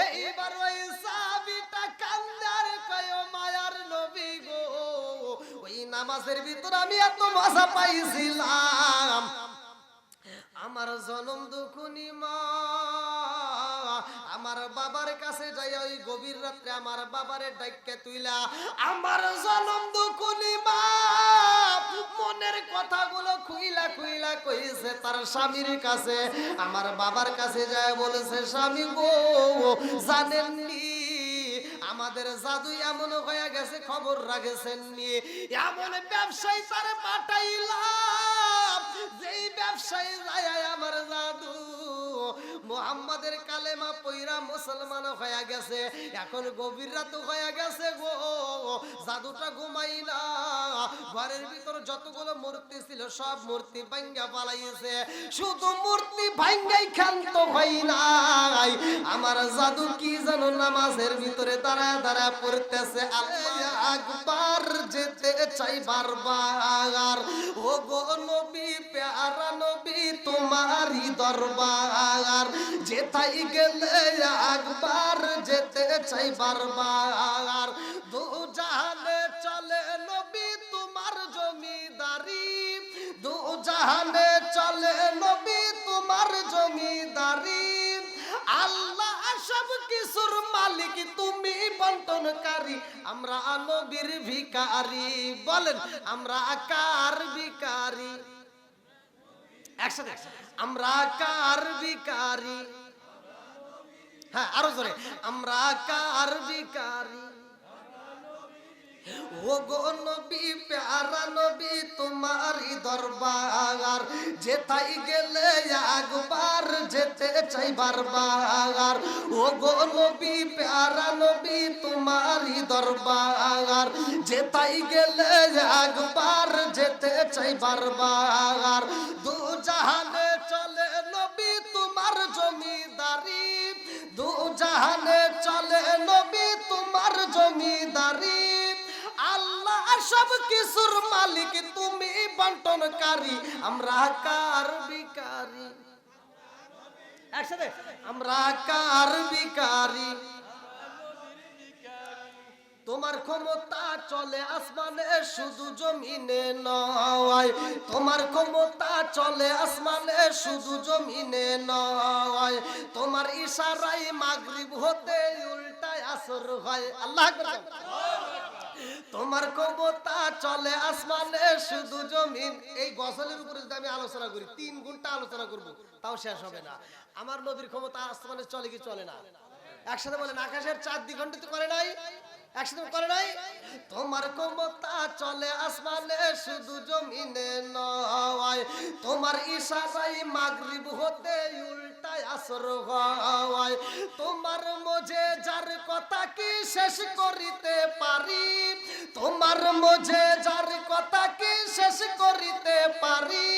এইবার ওই সাবিটা কান্দার কয় মায়ার নবী গো। ওই নামাজের ভিতর আমি এত মজা পাইছিলাম। আমার জনম দুখুনি মা। আমার বাবার কাছে যাই ওই গভীর রাত্রে আমার বাবারে ডাইকে তুইলা, আমার জনম দুখুনি মা। মনের কথাগুলো খুইলা খুইলা কইছে তার স্বামীর কাছে। আমার বাবার কাছে যায় বলেছে, স্বামী গো, জানেননি? আমাদের জাদু এমন হয়ে গেছে, খবর রাখেছেন নিয়ে এমন ব্যবসায়ী তার পাঠাইলাম, যেই ব্যবসায়ী যায় আমার জাদু মোহাম্মদের কালেমা পইরা মুসলমান হয়ে গেছে। এখন গভীর রাত হয়ে গেছে গো। জাদুটা ঘুমাই না। ঘরের ভিতর যতগুলো মূর্তি ছিল, সব মূর্তি ভাঙ্গা পালাইছে। শুধু মূর্তি ভাঙ্গাই ক্ষান্ত হয় নাই। আমার জাদু কি জানো নামাজের ভিতরে দাঁড়ায় দাঁড়ায় পড়তেছে। আল্লাহ আকবার। চাই বারবার। ও গো নবী, প্যারা নবী, তোমারই দরবার। যেতাই গেলে একবার যেতে চাই বারবার। দু জাহানে চলে নবী, তোমার জমিদারি। দু জাহানে সব কিছুর মালিক, তুমি বন্টনকারী, আমরা নবীর ভিকারি বলেন, আমরা কার ভিকারি একসাথে, আমরা কার ভিকারি হ্যাঁ আরও জোরে, আমরা কার ভিকারি ও গো নবী, প্যারা নবী, তোমারই দরবার। যেতাই গেলে একবার যেতে চাই বারবার। ও গো নবী, প্যারা নবী, তোমারই দরবার। যেতাই গেলে একবার যেতে চাই বারবার। সব কিছুর মালিক তুমি বন্টনকারী আমরা কার বিকারি একসাথে। আমরা কার বিকারি তোমার ক্ষমতা চলে আসমানে শুধু জমিনে নয়। তোমার ক্ষমতা চলে আসমানে শুধু জমিনে নয়। তোমার ইশারাই মাগরিব হতে উল্টায় আসর হয়। আল্লাহ। তোমার ক্ষমতা চলে আসমানে, শুধু জমিন। এই গসলের উপরে যদি আমি আলোচনা করি, তিন ঘণ্টা আলোচনা করব, তাও শেষ হবে না। আমার নবীর ক্ষমতা আসমানে চলে কি চলে না? একসাথে বলেন, আকাশের চার দ্বিখণ্ডিত করে নাই? একসাথে করে নাই? তোমার ক্ষমতা চলে আসমানে, শুধু জমিনে নয়। তোমার ইশারাই মাগরিব হতে উল্টায় আসর হয়। তোমার কথা কি শেষ করিতে পারি? তোমার মজে যার কথা কি শেষ করিতে পারি?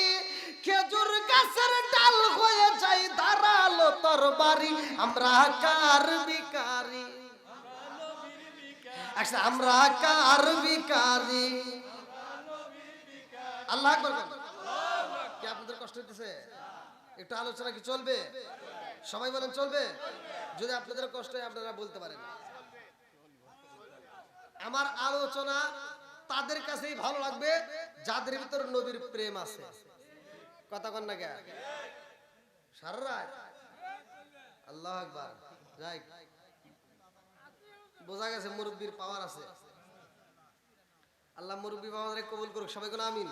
খেজুর গাছের ডাল হয়ে যাই দাঁড়াল তোর বাড়ি আমরা কার বিকারি আচ্ছা আমরা কার বিকারি আল্লাহ কি আপনাদের কষ্ট হইতেছে? একটু আলোচনা কি চলবে? সবাই বলেন, চলবে? যদি আপনাদের কষ্ট হয়, আপনারা বলতে পারেন। আমার আলোচনা তাদের কাছেই ভালো লাগবে, যাদের ভিতর নবীর প্রেম আছে। কথা কন না কে সারা রাত। আল্লাহ আকবার। যাই। বোঝা গেছে মুরব্বীর পাওয়ার আছে। আল্লাহ মুরব্বী পাওয়ারে কবুল করুক সবাই কোনো আমিন।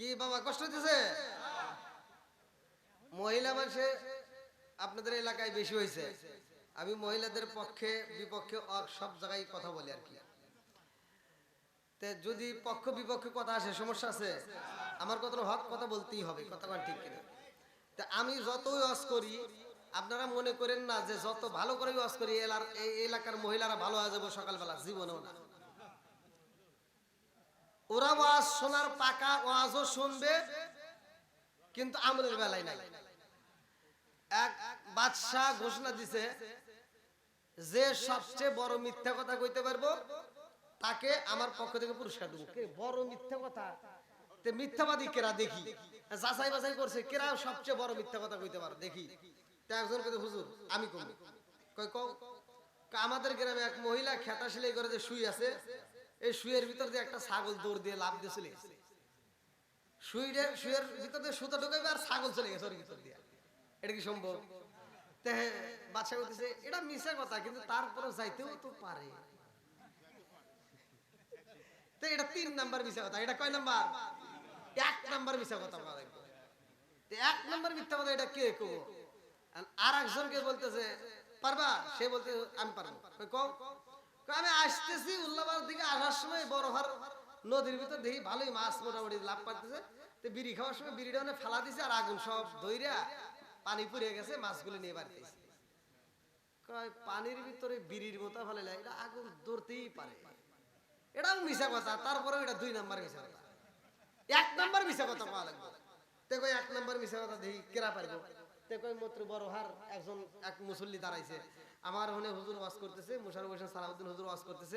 কি বাবা, কষ্ট হইতেছে? মহিলা মানুষে আপনাদের এলাকায় বেশি হয়েছে আমি মহিলাদের পক্ষে, বিপক্ষে সব জায়গায় কথা বলি আর কি। যদি পক্ষ বিপক্ষে কথা আসে, সমস্যা আছে। আমার কত হক কথা বলতেই হবে, কথা ঠিক কিনা। তা আমি যতই ওয়াজ করি, আপনারা মনে করেন না যে যত ভালো করে ওয়াজ করি এলাকার মহিলারা ভালো হয়ে যাব সকালবেলা, জীবনেও না। ওরা ওয়াজ শোনার পাকা ওয়াজও শুনবে, কিন্তু আমলের বেলায় নাই। এক বাদশাহ ঘোষণা দিছে যে সবচেয়ে বড় মিথ্যা কথা কইতে পারব, তাকে আমার পক্ষ থেকে পুরস্কার দেবো। কে? বড় মিথ্যা কথা। তে মিথ্যাবাদী কেরা দেখি? যাচাই বাছাই করছে, কেরা সবচেয়ে বড় মিথ্যা কথা কইতে পারে? দেখি। তে একজন কইতে হুজুর, আমি কম। কই কও। আমাদের গ্রামে এক মহিলা খেতা সেলাই করে যে শুই আছে এই শুয়ের ভিতর দিয়ে একটা ছাগল দৌড় দিয়ে লাভ দিয়ে চলে গেছে। শুয়ের ভিতর দিয়ে সুতা ঢুকাইবে আর ছাগল চলে গেছে ওর ভিতর দিয়ে। এটা কি সম্ভব? এটা কথা, কিন্তু তারপরে যাইতেও তো পারে। এটা তিন নাম্বার কথা, এটা কয় নাম্বার? এক নাম্বার কথা এক নাম্বার মিথ্যা কথা, এটা কে কব আর একজনকে বলতেছে, পারবা? সে বলতে আমি পারব। আমি আসতেছি উল্লাবাদ দিকে আসার সময় বড় হার নদীর ভিতর দেখি ভালোই মাছ মোটামুটি লাভ পাইতেছে। তো বিড়ি খাওয়ার সময় বিড়িটা ওখানে ফেলা দিছে আর আগুন সব ধইরা পানি পুড়ে গেছে, মাছগুলো নিয়ে বাড়িতে পানির ভিতরে বিড়ির মতো ফেলে এটা আগুন ধরতেই পারে। এটাও মিশা কথা তারপরে এটা দুই নাম্বার মিশা কথা। এক নাম্বার মিশা কথা পাওয়া লাগবে। কই এক নাম্বার মিশা কথা দেখি, কেরা পারব? ওয়াজ ওয়াজ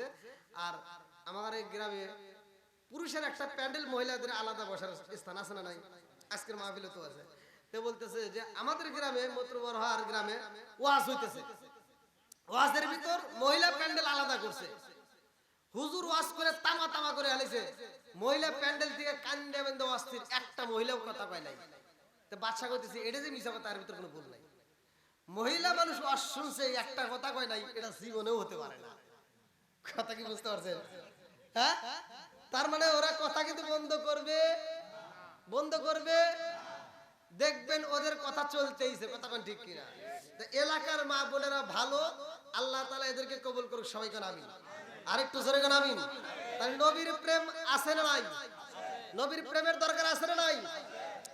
পুরুষের একটা প্যান্ডেল মহিলাদের আলাদা বসার স্থান আছে না নাই? আজকের তো আছে। বলতেছে যে আমাদের গ্রামে মত্র গ্রামে ওয়াজ হইতেছে। ওয়াজের ভিতর মহিলা প্যান্ডেল আলাদা করছে। হুজুর ওয়াজ করে তামা তামা করে হালিছে। মহিলা প্যান্ডেল থেকে কান্দে বেন্দে একটা মহিলাও কথা পাই নাই। তো বাচ্চা কইতেছে, এটা যে মিশা কথা এর ভিতর কোনো ভুল নাই। মহিলা মানুষ ওয়াজ শুনছে একটা কথা কয় নাই, এটা জীবনেও হতে পারে না। কথা কি বুঝতে পারছেন? হ্যাঁ? তার মানে ওরা কথা কিন্তু বন্ধ করবে। বন্ধ করবে। দেখবেন ওদের কথা চলতেইছে, কথা কোন ঠিক কিনা? তো এলাকার মা বোনেরা ভালো, আল্লাহ তালা এদেরকে কবুল করুক, সবাই কেন আমিন? আরেকটু জোরে কেন আমিন? তাহলে নবীর প্রেম আছে না নাই? নবীর প্রেমের দরকার আছে না নাই?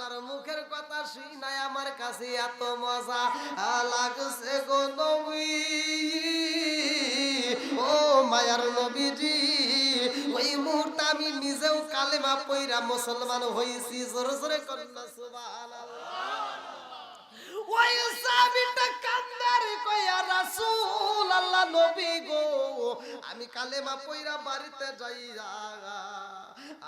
আপনার মুখের কথা শুই নাই আমার কাছে এত মজা লাগছে গো নবী। ও মায়ার নবীজি, ওই মুহূর্তে আমি নিজেও কালেমা পইরা মুসলমান হয়েছি। জোরে জোরে কন্যা, সুবহানাল্লাহ। ওই কইয়া গো। আমি কালেমা পইরা বাড়িতে যাইয়া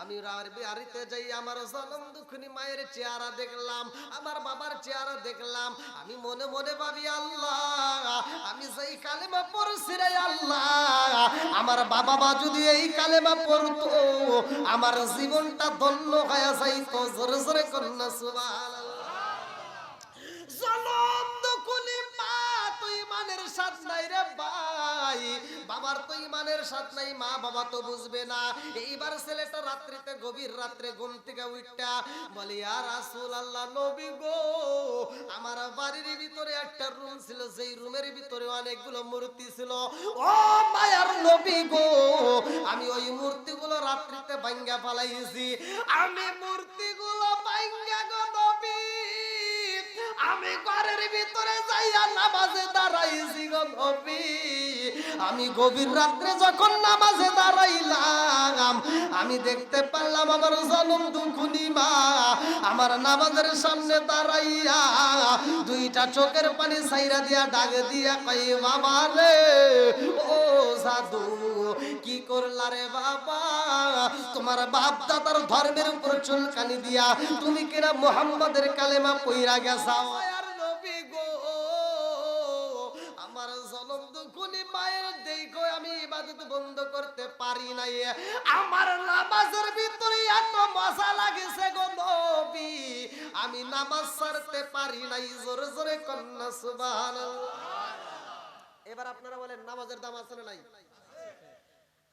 আমি আর বাড়িতে যাই, আমার জনম দুঃখনি মায়ের চেহারা দেখলাম, আমার বাবার চেহারা দেখলাম। আমি মনে মনে ভাবি, আল্লাহ, আমি যেই কালেমা পড়ছি রে আল্লাহ, আমার বাবা মা যদি এই কালেমা পড়তো, আমার জীবনটা ধন্য হয়ে যাইতো, জোরে জোরে কন্যা, সুবহানাল্লাহ। জনম দুকুলি মা, তুই মানের সাথ নাই রে ভাই বাবার তো ইমানের সাথ নাই, মা বাবা তো বুঝবে না। এইবার ছেলেটা রাত্রিতে, গভীর রাত্রে ঘুম থেকে উঠটা বলি আর রাসূল আল্লাহ নবী গো, আমার বাড়ির ভিতরে একটা রুম ছিল সেই রুমের ভিতরে অনেকগুলো মূর্তি ছিল। ও মায়ার নবী গো, আমি ওই মূর্তিগুলো রাত্রিতে ভাঙ্গা ফালাইছি। আমি মূর্তিগুলো আমি ঘরের ভিতরে যাইয়া নামাজে দাঁড়াইছি গো নবী। আমি গভীর রাত্রে যখন নামাজে দাঁড়াইলাম, আমি দেখতে পারলাম আমার জনম দুখুনি মা। আমার নামাজের সামনে দাঁড়াইয়া দুইটা চোখের পানি সাইরা দিয়া ডাক দিয়া কই বাবা রে, ও সাধু কি করলা রে বাবা? তোমার বাপ দাদার ধর্মের উপর চুলকানি দিয়া, তুমি কিনা মোহাম্মদের কালেমা পইরা গেছাও মজা আমি নামাজ ছাড়তে পারি নাই এবার আপনারা বলেন, নামাজের দাম আছে না নাই?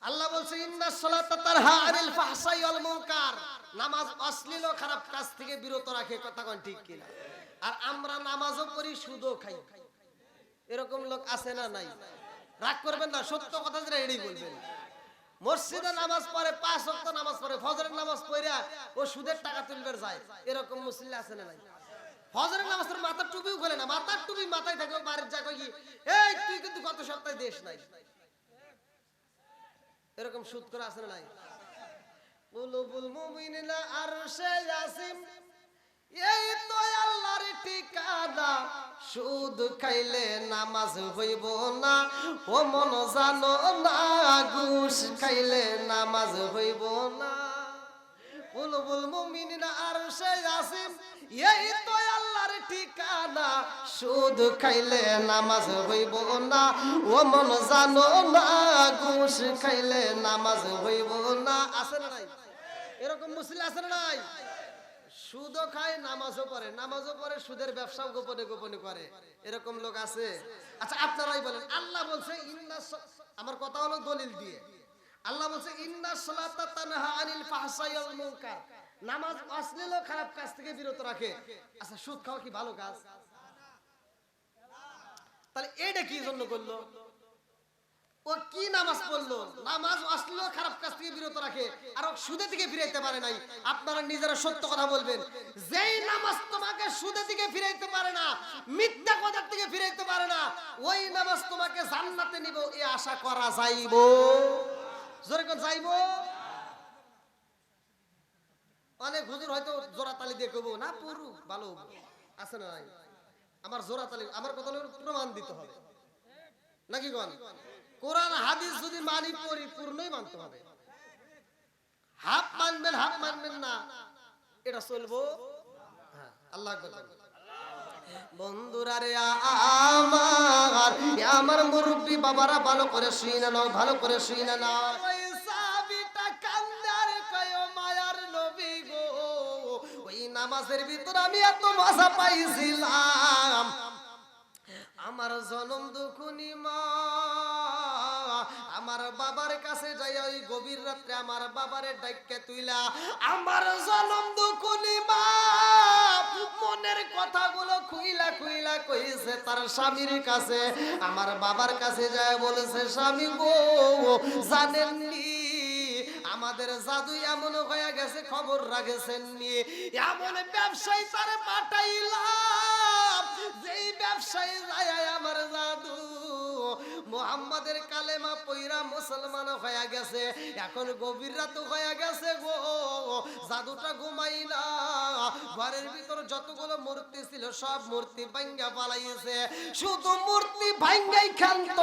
আল্লাহ বলছে, ইন্না সালাতা তারহা আনিল ফাহশাই ওয়াল মুনকার। নামাজ অশ্লীল ও খারাপ কাজ থেকে বিরত রাখে, কথা কোন ঠিক কিনা? আর আমরা নামাজও পড়ি, সুদও খাই। এরকম লোক আছে না নাই? রাগ করবেন না, সত্য কথা যেটা এটাই বলবেন। মসজিদে নামাজ পড়ে, পাঁচ ওয়াক্ত নামাজ পড়ে, ফজরের নামাজ পড়ে, ও সুদের টাকা তুলবে যায়। এরকম মুসলিম আছে না নাই? ফজরের নামাজ মাথার টুপিও খোলে না, মাথার টুপি মাথায় থাকে বাড়ির যা কই এই, তুই কিন্তু গত সপ্তাহে দেশ নাই। এরকম সুদ করে না নাই? কুলুবুল সুদ খাইলে নামাজ হইব না। ও মন জানো না, ঘুষ খাইলে নামাজ হইব না। বুলবুল মুমিনিনা আরশে ইয়াসিম এই তো ঠিকানা? সুদ খাইলে নামাজ হইব না। ও মন জানো না, ঘুষ খাইলে নামাজ হইব না। নাই? এরকম মুসলিম নাই? সুদও খায়, নামাজও পড়ে। নামাজও পড়ে, সুদের ব্যবসাও গোপনে গোপনে করে। এরকম লোক আছে? আচ্ছা আপনারাই বলেন। আল্লাহ বলছে, ইন্না আমার কথা হলো দলিল দিয়ে। আল্লাহ বলছে, ইন্না সালাতা তানহা আনিল মুনকার। নামাজ অশ্লীল খারাপ কাজ থেকে বিরত রাখে। আচ্ছা সুদ খাওয়া কি ভালো কাজ? তাহলে এইটা কি জন্য করল? ও কি নামাজ পড়ল? নামাজ ও খারাপ কাজ থেকে বিরত রাখে আর ও সুদে থেকে ফিরাইতে পারে নাই। আপনারা নিজেরা সত্য কথা বলবেন। যেই নামাজ তোমাকে সুদে থেকে ফিরাইতে পারে না, মিথ্যা কথার থেকে ফিরাইতে পারে না, ওই নামাজ তোমাকে জান্নাতে নিব এই আশা করা যাইব। জোরে কোন যাইব? অনেক হুজুর হয়তো জোড়া তালি দিয়ে কবো না পুরু ভালো আছে না আমার জোড়া তালি আমার কথা প্রমাণ দিতে হবে। নাকি গন কোরআন হাদিস যদি মানি পরিপূর্ণই মানতে হবে। হাফ মানবেন হাফ মানবেন না এটা চলবো। হ্যাঁ, আল্লাহ বন্ধুরা রে আমার আমার মুরব্বী বাবারা ভালো করে শুই না নাও ভালো করে শুই না নাও। নামাজের ভিতর আমি এত মজা পাইছিলাম। আমার জনম দুখুনি মা। আমার বাবার কাছে যাই ওই গভীর রাত্রে আমার বাবারে ডাইকে তুইলা। আমার জনম দুখুনি মা। মনের কথাগুলো খুইলা খুইলা কইছে তার স্বামীর কাছে। আমার বাবার কাছে যায় বলেছে, স্বামী গো, জানেননি আমাদের জাদু এমন হয়ে গেছে, খবর রাখেছেন নিয়ে। এমন ব্যবসায়ী তার পাঠাইলাম, যেই ব্যবসায়ী যায় আমার জাদু মোহাম্মদের কালেমা পইরা মুসলমান হয়ে গেছে। এখন গভীর রাত হয়ে গেছে গো। জাদুটা ঘুমাই না। ঘরের ভিতর যতগুলো মূর্তি ছিল, সব মূর্তি ভাঙ্গা পালাইছে। শুধু মূর্তি ভাঙ্গাই ক্ষান্ত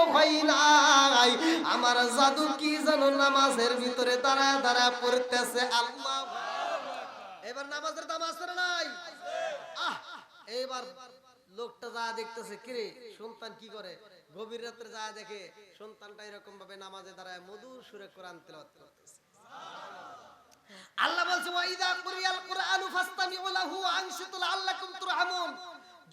নাই। আমার জাদু কি জানো নামাজের ভিতরে দাঁড়ায় দাঁড়ায় পড়তেছে, আল্লাহ। এবার নামাজের দাম আছে না নাই? আহ, এইবার লোকটা যা দেখতেছে, কিরে, সন্তান কি করে? গভীর রাত্রে যা দেখে সন্তানটা এরকম ভাবে নামাজে দাঁড়ায়, মধুর সুরে কোরআন আল্লাহ বলছে, ওয়াইদা কুরিয়াল কুরআনু ফাসতামিউ লাহু আনসিতু লাআল্লাকুম তুরহামুন।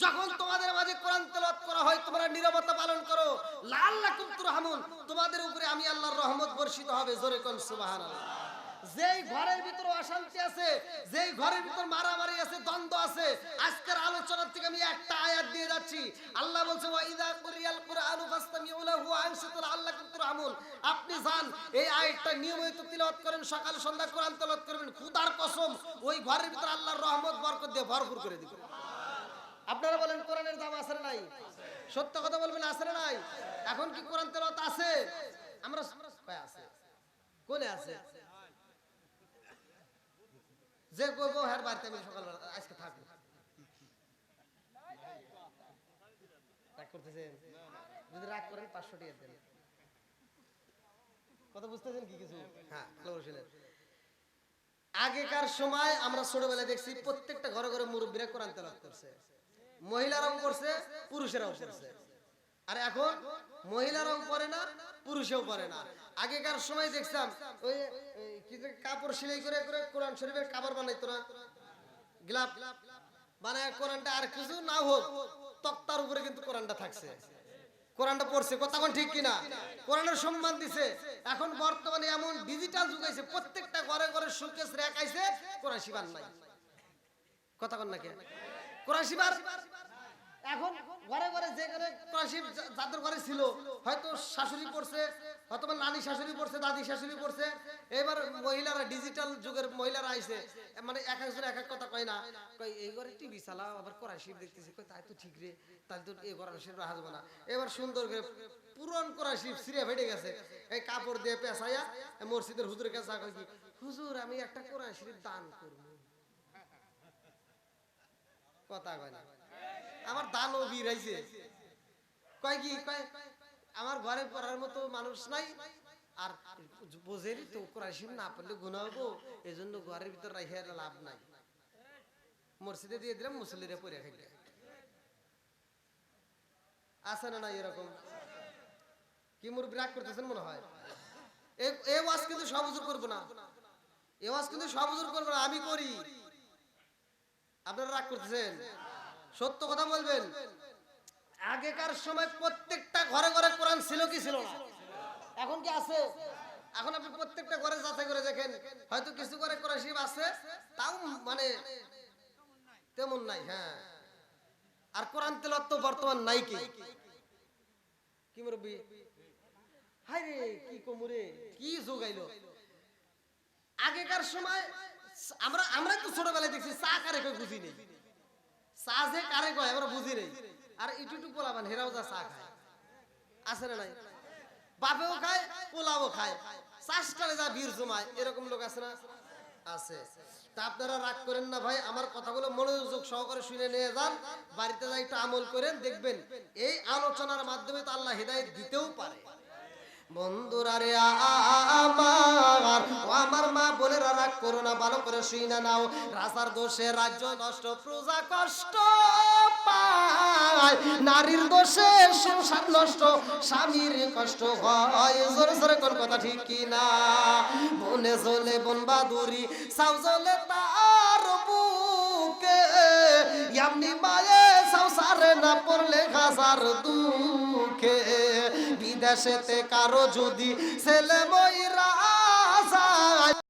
যখন তোমাদের মাঝে কোরআন তেলাওয়াত করা হয়, তোমরা নীরবতা পালন করো, লাআল্লাকুম তুরহামুন। তোমাদের উপরে আমি আল্লাহর রহমত বর্ষিত হবে, জোরে কোন সুবহানাল্লাহ। যেই ঘরের ভিতর অশান্তি আছে, যেই ঘরের ভিতর মারামারি আছে, দ্বন্দ্ব আছে, আজকের আলোচনার থেকে আমি একটা আয়াত দিয়ে যাচ্ছি। আল্লাহ বলছে ওয়াইদা কুরিয়াল কুরআনু ফাসতামিউ লাহু আনসিতু লাআল্লাকুম তুরহামুন আপনি যান, এই আয়াতটা নিয়মিত তিলাওয়াত করেন, সকাল সন্ধ্যা কোরআন তেলাওয়াত করবেন। খুদার কসম, ওই ঘরের ভিতর আল্লাহর রহমত, বরকত দিয়ে ভরপুর করে দিবেন। আপনারা বলেন, কোরআনের দাম আছে নাই? সত্য কথা বলবেন, আছে নাই? এখন কি কোরআন তেলাওয়াত আছে? আমরা আছে। কোনে আছে? যে করব হ্যার বাড়িতে আমি সকালবেলা আজকে থাকব রাগ করতেছেন? যদি রাগ করেন পাঁচশো টাকা দেন। কথা বুঝতেছেন কি কিছু? হ্যাঁ করে আগেকার সময় আমরা ছোটবেলায় দেখছি প্রত্যেকটা ঘরে ঘরে মুরব্বীরা কোরআন তেলাওয়াত করছে। মহিলারাও করছে, পুরুষেরাও করছে। আর এখন মহিলারাও পরে না, পুরুষেও পরে না। আগেকার সময় দেখতাম ওই কাপড় সেলাই করে করে কোরআন শরীফের কাপড় বানাইতো না। গ্লাভ বানায় কোরআনটা আর কিছু না হোক তক্তার উপরে কিন্তু কোরআনটা থাকছে। কোরআনটা পড়ছে, কথা কোন ঠিক কিনা? কোরআনের সম্মান দিছে। এখন বর্তমানে এমন ডিজিটাল যুগ আছে প্রত্যেকটা ঘরে ঘরে সুকেস রেখাইছে কোরআন শিবার নাই। কথা কোন নাকি কোরআন শিবার এখন ঘরে ঘরে যে ঘরে যাদের ঘরে ছিল, হয়তো শাশুড়ি পড়ছে, হয়তো শাশুড়ি পড়ছে, দাদি শাশুড়ি পড়ছে, এবার মহিলারা ডিজিটাল যুগের মহিলারা আইছে মানে এক একজন এক এক কথা কয় না কই এই ঘরে টিভি চালাও, আবার কই তাই তো ঠিক রে তাহলে তো এই যাবে না। এবার সুন্দর করে পুরন করাশিব সিরিয়া ফেটে গেছে, এই কাপড় দিয়ে পেঁচাইয়া মসজিদের হুজুরের কাছে কয় কি, হুজুর, আমি একটা কোরআন শরীফ দান করব। কথা কয় না। আমার দানও বীর আইছে কয় কি, কয়, আমার ঘরে পড়ার মতো মানুষ নাই। আর বোঝেরই তো কোরআন না পড়লে গুণা হব। এই জন্য ঘরের ভিতর রাখে লাভ নাই। মসজিদে দিয়ে দিলাম, মুসল্লিরা পড়ে খাইলে আছে না নাই এরকম? কি মোর বিরাগ করতেছেন মনে হয়? এ ওয়াজ কিন্তু সব হুজুর করব না। এ ওয়াজ কিন্তু সব হুজুর করব না, আমি করি। আপনারা রাগ করতেছেন? সত্য কথা বলবেন? আগেকার সময় প্রত্যেকটা ঘরে ঘরে কোরআন ছিল কি ছিল না? এখন কি আছে? এখন আপনি প্রত্যেকটা ঘরে যাচাই করে দেখেন। হয়তো কিছু ঘরে কোরআন আছে, তাও মানে তেমন নাই হ্যাঁ। আর কোরআন তেলাওয়াত তো বর্তমান নাই কি? কি মুরব্বি? হাই রে, কি কমুরে কি যোগাইলো আগেকার সময় আমরা আমরা তো ছোটবেলায় দেখছি, চা কারে কেউ বুঝি নেই? কারে কয় বুঝি আর ইটু টু পোলাবান হেরাও যা খায়। আছে না নাই? বাপেও খায়, পোলাও খায়। যা বীর জমায়, এরকম লোক আছে না? আছে। তা আপনারা রাগ করেন না ভাই, আমার কথাগুলো মনোযোগ সহকারে শুনে নিয়ে যান। বাড়িতে যাই একটু আমল করেন, দেখবেন এই আলোচনার মাধ্যমে তো আল্লাহ হৃদায়ত দিতেও পারে। বন্ধুরা রে আমার, ও আমার মা বোনেরা রাগ করো না, ভালো করে শুই না নাও। রাজার দোষে রাজ্য নষ্ট, প্রজা কষ্ট পায়। নারীর দোষে সংসার নষ্ট, স্বামীর কষ্ট হয়। জোরে জোরে কোন কথা ঠিক কি না? বনে জলে বন বাদুরি সাউ জলে তার বুকে। এমনি মায়ে সংসারে না পড়লে খাসার দুঃখে। দেশেতে কারও যদি ছেলে ময়রা যায়